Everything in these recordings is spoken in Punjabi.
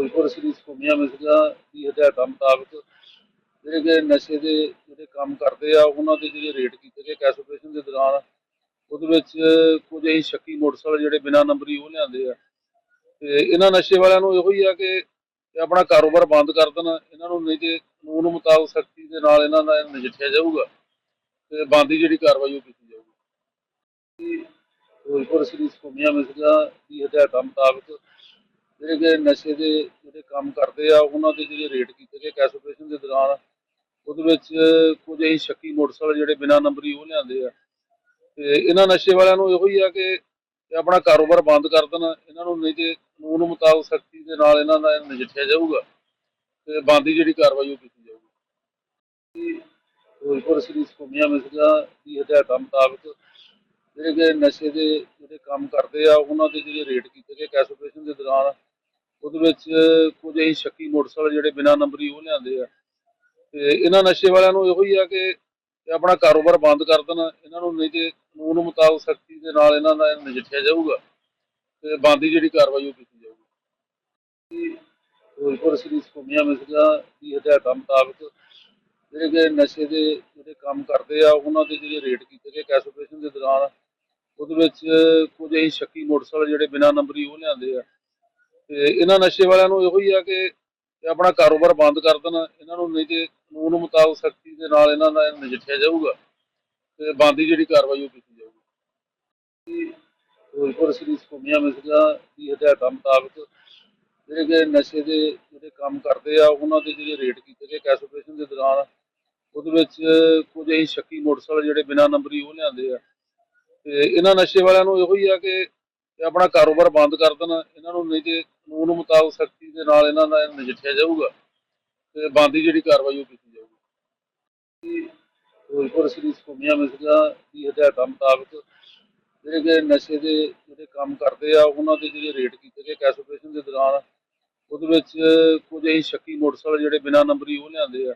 ਫਿਰੋਜ਼ਪੁਰ ਸ੍ਰੀ ਸੁਖਮੀਆਂ ਮਿਸਗਾ ਦੀ ਹਦਾਇਤਾਂ ਮੁਤਾਬਕ ਜਿਹੜੇ ਕਿ ਨਸ਼ੇ ਦੇ ਜਿਹੜੇ ਕੰਮ ਕਰਦੇ ਆ, ਉਹਨਾਂ ਦੇ ਜਿਹੜੇ ਰੇਟ ਕੀਤੇ ਗਏ ਕੈਸ਼ ਆਪਰੇਸ਼ਨ ਦੇ ਦੌਰਾਨ, ਉਹਦੇ ਵਿੱਚ ਕੁਝ ਅਸੀਂ ਸ਼ੱਕੀ ਮੋਟਰਸਾਈਕਲ ਜਿਹੜੇ ਬਿਨਾਂ ਨੰਬਰੀ ਉਹ ਲਿਆਂਦੇ ਆ। ਤੇ ਇਹਨਾਂ ਨਸ਼ੇ ਵਾਲਿਆਂ ਨੂੰ ਇਹੋ ਹੀ ਆ ਕਿ ਆਪਣਾ ਕਾਰੋਬਾਰ ਬੰਦ ਕਰ ਦੇਣ, ਇਹਨਾਂ ਨੂੰ ਨਹੀਂ ਤੇ ਕਾਨੂੰਨ ਮੁਤਾਬਕ ਸਖਤੀ ਦੇ ਨਾਲ ਇਹਨਾਂ ਦਾ ਨਜਿੱਠਿਆ ਜਾਊਗਾ ਤੇ ਬੰਦੀ ਜਿਹੜੀ ਕਾਰਵਾਈ ਉਹ ਕੀਤੀ ਜਾਊਗੀ। ਫਿਰੋਜ਼ਪੁਰ ਸ੍ਰੀ ਸੁਖਮੀਆਂ ਮਿਸਗਾ ਦੀ ਹਦਾਇਤਾਂ ਮੁਤਾਬਕ ਜਿਹੜੇ ਕਿ ਨਸ਼ੇ ਦੇ ਜਿਹੜੇ ਕੰਮ ਕਰਦੇ ਆ, ਉਹਨਾਂ ਦੇ ਜਿਹੜੇ ਰੇਟ ਕੀਤੇ ਗਏ ਕੈਸ਼ ਆਪਰੇਸ਼ਨ ਦੇ ਦੌਰਾਨ, ਉਹਦੇ ਵਿੱਚ ਕੁਝ ਅਸੀਂ ਸ਼ੱਕੀ ਮੋਟਰਸਾਈਕਲ ਜਿਹੜੇ ਬਿਨਾਂ ਨੰਬਰੀ ਉਹ ਲਿਆਂਦੇ ਆ। ਤੇ ਇਹਨਾਂ ਨਸ਼ੇ ਵਾਲਿਆਂ ਨੂੰ ਇਹੋ ਹੀ ਆ ਕਿ ਆਪਣਾ ਕਾਰੋਬਾਰ ਬੰਦ ਕਰ ਦੇਣ, ਇਹਨਾਂ ਨੂੰ ਨਹੀਂ ਤੇ ਕਾਨੂੰਨ ਮੁਤਾਬਕ ਸਖਤੀ ਦੇ ਨਾਲ ਇਹਨਾਂ ਦਾ ਨਜਿੱਠਿਆ ਜਾਊਗਾ ਤੇ ਬੰਦੀ ਜਿਹੜੀ ਕਾਰਵਾਈ ਉਹ ਕੀਤੀ ਜਾਊਗੀ। ਫਿਰੋਜ਼ਪੁਰ ਸ੍ਰੀ ਸੁਖਮੀਆਂ ਮਿਸਗਾ ਦੀ ਹਦਾਇਤਾਂ ਮੁਤਾਬਕ ਜਿਹੜੇ ਕਿ ਨਸ਼ੇ ਦੇ ਜਿਹੜੇ ਕੰਮ ਕਰਦੇ ਆ, ਉਹਨਾਂ ਦੇ ਜਿਹੜੇ ਰੇਟ ਕੀਤੇ ਗਏ ਕੈਸ਼ ਆਪਰੇਸ਼ਨ ਦੇ ਦੌਰਾਨ ਉਹਦੇ ਵਿੱਚ ਕੁਝ ਅਸੀਂ ਸ਼ੱਕੀ ਮੋਟਰਸਾਈਕਲ ਜਿਹੜੇ ਬਿਨਾਂ ਨੰਬਰੀ ਉਹ ਲਿਆਂਦੇ ਆ। ਤੇ ਇਹਨਾਂ ਨਸ਼ੇ ਵਾਲਿਆਂ ਨੂੰ ਇਹੋ ਹੀ ਆ ਕਿ ਆਪਣਾ ਕਾਰੋਬਾਰ ਬੰਦ ਕਰ ਦੇਣ। ਇਹਨਾਂ ਨੂੰ ਨਹੀਂ ਤੇ ਕਾਨੂੰਨ ਮੁਤਾਬਕ ਸਖਤੀ ਦੇ ਨਾਲ ਇਹਨਾਂ ਦਾ ਨਜਿੱਠਿਆ ਜਾਊਗਾ ਤੇ ਬੰਦੀ ਜਿਹੜੀ ਕਾਰਵਾਈ ਉਹ ਕੀਤੀ ਜਾਊਗੀ। ਫਿਰੋਜ਼ਪੁਰ ਸ੍ਰੀ ਸੁਖਮੀਆਂ ਮਿਸਗਾ ਦੀ ਹਦਾਇਤਾਂ ਮੁਤਾਬਕ ਜਿਹੜੇ ਕਿ ਨਸ਼ੇ ਦੇ ਜਿਹੜੇ ਕੰਮ ਕਰਦੇ ਆ, ਉਹਨਾਂ ਦੇ ਜਿਹੜੇ ਰੇਟ ਕੀਤੇ ਗਏ ਕੈਸ਼ ਆਪਰੇਸ਼ਨ ਦੇ ਦੌਰਾਨ, ਉਹਦੇ ਵਿੱਚ ਕੁਝ ਅਸੀਂ ਸ਼ੱਕੀ ਮੋਟਰਸਾਈਕਲ ਜਿਹੜੇ ਬਿਨਾਂ ਨੰਬਰੀ ਉਹ ਲਿਆਂਦੇ ਆ। ਤੇ ਇਹਨਾਂ ਨਸ਼ੇ ਵਾਲਿਆਂ ਨੂੰ ਇਹੋ ਹੀ ਆ ਕਿ ਆਪਣਾ ਕਾਰੋਬਾਰ ਬੰਦ ਕਰ ਦੇਣ, ਇਹਨਾਂ ਨੂੰ ਨਹੀਂ ਤੇ ਕਾਨੂੰਨ ਮੁਤਾਬਕ ਸਖਤੀ ਦੇ ਨਾਲ ਇਹਨਾਂ ਦਾ ਨਜਿੱਠਿਆ ਜਾਊਗਾ ਤੇ ਬੰਦੀ ਜਿਹੜੀ ਕਾਰਵਾਈ ਉਹ ਕੀਤੀ ਜਾਊਗੀ। ਫਿਰੋਜ਼ਪੁਰ ਸ੍ਰੀ ਸੁਖਮੀਆਂ ਮਿਸਗਾ ਦੀ ਹਦਾਇਤਾਂ ਮੁਤਾਬਕ ਜਿਹੜੇ ਕਿ ਨਸ਼ੇ ਦੇ ਜਿਹੜੇ ਕੰਮ ਕਰਦੇ ਆ, ਉਹਨਾਂ ਦੇ ਜਿਹੜੇ ਰੇਟ ਕੀਤੇ ਗਏ ਕੈਸੋਪਰੇਸ਼ਨ ਦੇ ਦੌਰਾਨ, ਉਹਦੇ ਵਿੱਚ ਕੁਝ ਅਸੀਂ ਸ਼ੱਕੀ ਮੋਟਰਸਾਈਕਲ ਜਿਹੜੇ ਬਿਨਾਂ ਨੰਬਰੀ ਉਹ ਲਿਆਂਦੇ ਆ। ਤੇ ਇਹਨਾਂ ਨਸ਼ੇ ਵਾਲਿਆਂ ਨੂੰ ਇਹੋ ਹੀ ਆ ਕਿ ਇਹ ਆਪਣਾ ਕਾਰੋਬਾਰ ਬੰਦ ਕਰ ਦੇਣ। ਇਹਨਾਂ ਨੂੰ ਨਹੀਂ ਤੇ ਕਾਨੂੰਨ ਮੁਤਾਬਕ ਸਖਤੀ ਦੇ ਨਾਲ ਇਹਨਾਂ ਦਾ ਨਜਿੱਠਿਆ ਜਾਊਗਾ ਤੇ ਬੰਦੀ ਜਿਹੜੀ ਕਾਰਵਾਈ ਉਹ ਕੀਤੀ ਜਾਊਗੀ। ਫਿਰੋਜ਼ਪੁਰ ਸ੍ਰੀ ਸੁਖਮੀਆਂ ਮਿਸਗਾ ਦੀ ਹਦਾਇਤਾਂ ਮੁਤਾਬਕ ਜਿਹੜੇ ਕਿ ਨਸ਼ੇ ਦੇ ਜਿਹੜੇ ਕੰਮ ਕਰਦੇ ਆ, ਉਹਨਾਂ ਦੇ ਜਿਹੜੇ ਰੇਟ ਕੀਤੇ ਗਏ ਕੈਸੋਪਰੇਸ਼ਨ ਦੇ ਦੌਰਾਨ, ਉਹਦੇ ਵਿੱਚ ਕੁਝ ਅਸੀਂ ਸ਼ੱਕੀ ਮੋਟਰਸਾਈਕਲ ਜਿਹੜੇ ਬਿਨਾਂ ਨੰਬਰੀ ਉਹ ਲਿਆਂਦੇ ਆ।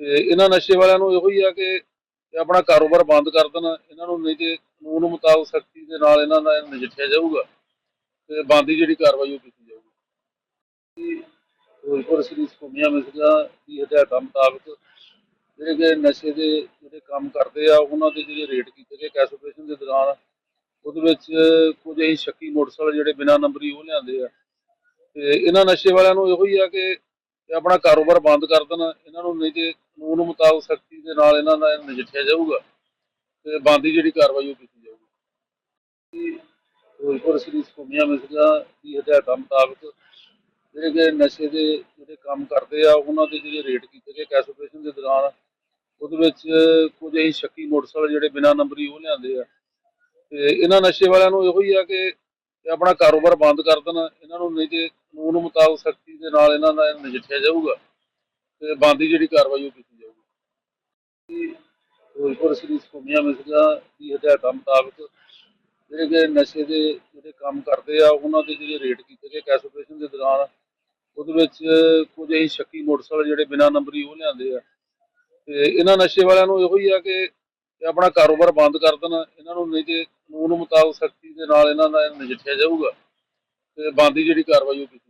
ਤੇ ਇਹਨਾਂ ਨਸ਼ੇ ਵਾਲਿਆਂ ਨੂੰ ਇਹੋ ਹੀ ਆ ਕਿ ਆਪਣਾ ਕਾਰੋਬਾਰ ਬੰਦ ਕਰ ਦੇਣ। ਇਹਨਾਂ ਨੂੰ ਨਹੀਂ ਤੇ ਕਾਨੂੰਨ ਮੁਤਾਬਕ ਸਖਤੀ ਦੇ ਨਾਲ ਇਹਨਾਂ ਦਾ ਨਜਿੱਠਿਆ ਜਾਊਗਾ ਤੇ ਬੰਦੀ ਜਿਹੜੀ ਕਾਰਵਾਈ ਉਹ ਕੀਤੀ ਜਾਊਗੀ। ਫਿਰੋਜ਼ਪੁਰ ਸ੍ਰੀ ਸੁਖਮੀਆਂ ਮਿਸਗਾ ਦੀ ਹਦਾਇਤਾਂ ਮੁਤਾਬਕ ਜਿਹੜੇ ਕਿ ਨਸ਼ੇ ਦੇ ਜਿਹੜੇ ਕੰਮ ਕਰਦੇ ਆ, ਉਹਨਾਂ ਦੇ ਜਿਹੜੇ ਰੇਟ ਕੀਤੇ ਗਏ ਕੈਸ਼ ਆਪਰੇਸ਼ਨ ਦੇ ਦੌਰਾਨ, ਉਹਦੇ ਵਿੱਚ ਕੁਝ ਅਸੀਂ ਸ਼ੱਕੀ ਮੋਟਰਸਾਈਕਲ ਜਿਹੜੇ ਬਿਨਾਂ ਨੰਬਰੀ ਉਹ ਲਿਆਂਦੇ ਆ। ਤੇ ਇਹਨਾਂ ਨਸ਼ੇ ਵਾਲਿਆਂ ਨੂੰ ਇਹੋ ਹੀ ਆ ਕਿ ਆਪਣਾ ਕਾਰੋਬਾਰ ਬੰਦ ਕਰ ਦੇਣ, ਇਹਨਾਂ ਨੂੰ ਨਹੀਂ ਤੇ ਕਾਨੂੰਨ ਮੁਤਾਬਕ ਸਖਤੀ ਦੇ ਨਾਲ ਇਹਨਾਂ ਦਾ ਨਜਿੱਠਿਆ ਜਾਊਗਾ। ਤੇ ਬੰਦੀ ਜਿਹੜੀ ਕਾਰਵਾਈ ਉਹ ਕੀਤੀ ਜਾਊਗੀ। ਫਿਰੋਜ਼ਪੁਰ ਸ੍ਰੀ ਸੁਖਮੀਆਂ ਮਿਸਗਾ ਦੀ ਹਦਾਇਤਾਂ ਮੁਤਾਬਕ ਜਿਹੜੇ ਕਿ ਨਸ਼ੇ ਦੇ ਜਿਹੜੇ ਕੰਮ ਕਰਦੇ ਆ, ਉਹਨਾਂ ਦੇ ਜਿਹੜੇ ਰੇਟ ਕੀਤੇ ਗਏ ਕੈਸ਼ ਦੇ ਦੌਰਾਨ, ਉਹਦੇ ਵਿੱਚ ਕੁਝ ਅਸੀਂ ਸ਼ੱਕੀ ਮੋਟਰਸਾਈਕਲ ਜਿਹੜੇ ਬਿਨਾਂ ਨੰਬਰੀ ਉਹ ਲਿਆਂਦੇ ਆ। ਤੇ ਇਹਨਾਂ ਨਸ਼ੇ ਵਾਲਿਆਂ ਨੂੰ ਇਹੋ ਹੀ ਆ ਕਿ ਆਪਣਾ ਕਾਰੋਬਾਰ ਬੰਦ ਕਰ ਦੇਣ, ਇਹਨਾਂ ਨੂੰ ਨਹੀਂ ਤੇ ਕਾਨੂੰਨ ਮੁਤਾਬਕ ਸਖਤੀ ਦੇ ਨਾਲ ਇਹਨਾਂ ਦਾ ਨਜਿੱਠਿਆ ਜਾਊਗਾ ਤੇ ਬੰਦੀ ਜਿਹੜੀ ਕਾਰਵਾਈ ਉਹ ਕੀਤੀ ਜਾਊਗੀ। ਫਿਰੋਜ਼ਪੁਰ ਸ੍ਰੀ ਸੁਖਮੀਆਂ ਮਿਸਗਾ ਦੀ ਹਦਾਇਤਾਂ ਮੁਤਾਬਕ ਜਿਹੜੇ ਕਿ ਨਸ਼ੇ ਦੇ ਜਿਹੜੇ ਕੰਮ ਕਰਦੇ ਆ, ਉਹਨਾਂ ਦੇ ਜਿਹੜੇ ਰੇਟ ਕੀਤੇ ਗਏ ਕੈਸ਼ ਆਪਰੇਸ਼ਨ ਦੇ ਦੌਰਾਨ, ਉਹਦੇ ਵਿੱਚ ਕੁਝ ਅਸੀਂ ਸ਼ੱਕੀ ਮੋਟਰਸਾਈਕਲ ਜਿਹੜੇ ਬਿਨਾਂ ਨੰਬਰੀ ਉਹ ਲਿਆਂਦੇ ਆ। ਤੇ ਇਹਨਾਂ ਨਸ਼ੇ ਵਾਲਿਆਂ ਨੂੰ ਇਹੋ ਹੀ ਆ ਕਿ ਆਪਣਾ ਕਾਰੋਬਾਰ ਬੰਦ ਕਰ ਦੇਣ, ਇਹਨਾਂ ਨੂੰ ਨਹੀਂ ਤੇ ਕਾਨੂੰਨ ਮੁਤਾਬਕ ਸਖਤੀ ਦੇ ਨਾਲ ਇਹਨਾਂ ਦਾ ਨਜਿੱਠਿਆ ਜਾਊਗਾ। ਤੇ ਬੰਦੀ ਜਿਹੜੀ ਕਾਰਵਾਈ ਉਹ ਕੀਤੀ